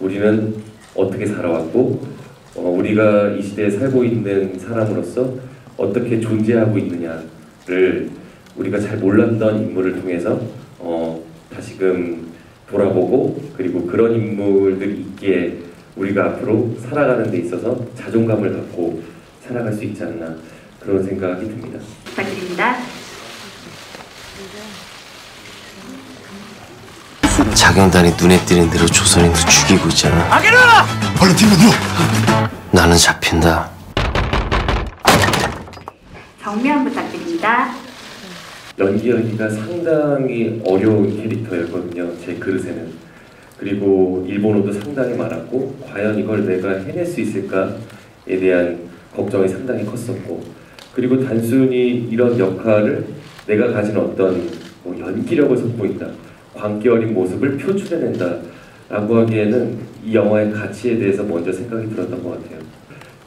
우리는 어떻게 살아왔고 어, 우리가 이 시대에 살고 있는 사람으로서 어떻게 존재하고 있느냐를 우리가 잘 몰랐던 인물을 통해서 어, 다시금 돌아보고 그리고 그런 인물들이 있기에 우리가 앞으로 살아가는 데 있어서 자존감을 갖고 살아갈 수 있지 않나 그런 생각이 듭니다. 부탁드립니다. 자경단이 눈에 띄는 대로 조선인도 죽이고 있잖아. 얼른 뒤로 누워. 나는 잡힌다. 정면 부탁드립니다. 연기하기가 상당히 어려운 캐릭터였거든요. 제 그릇에는. 그리고 일본어도 상당히 많았고 과연 이걸 내가 해낼 수 있을까에 대한 걱정이 상당히 컸었고 그리고 단순히 이런 역할을 내가 가진 어떤 뭐 연기력을 선보인다, 광기 어린 모습을 표출해낸다 라고 하기에는 이 영화의 가치에 대해서 먼저 생각이 들었던 것 같아요.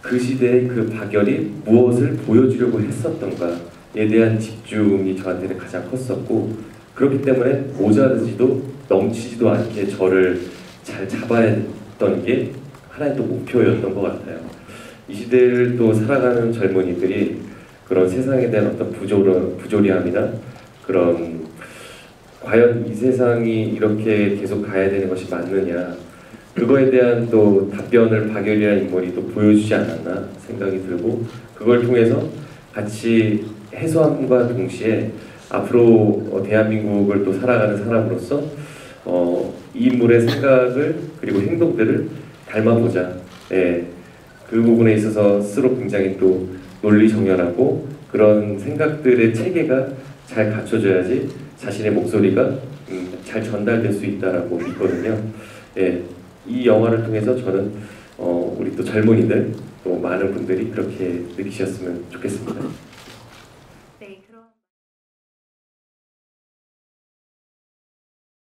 그 시대의 그 박열이 무엇을 보여주려고 했었던가에 대한 집중이 저한테는 가장 컸었고 그렇기 때문에 모자르지도 넘치지도 않게 저를 잘 잡아야 했던 게 하나의 또 목표였던 것 같아요. 이 시대를 또 살아가는 젊은이들이 그런 세상에 대한 어떤 부조리, 부조리함이나 그런 과연 이 세상이 이렇게 계속 가야 되는 것이 맞느냐 그거에 대한 또 답변을 박열이라는 인물이 또 보여주지 않았나 생각이 들고 그걸 통해서 같이 해소함과 동시에 앞으로 어, 대한민국을 또 살아가는 사람으로서 어, 이 인물의 생각을 그리고 행동들을 닮아보자. 예, 그 부분에 있어서 스스로 굉장히 또 논리 정연하고 그런 생각들의 체계가 잘 갖춰져야지 자신의 목소리가 음, 잘 전달될 수 있다라고 믿거든요. 예, 이 영화를 통해서 저는 어, 우리 또 젊은이들 또 많은 분들이 그렇게 느끼셨으면 좋겠습니다.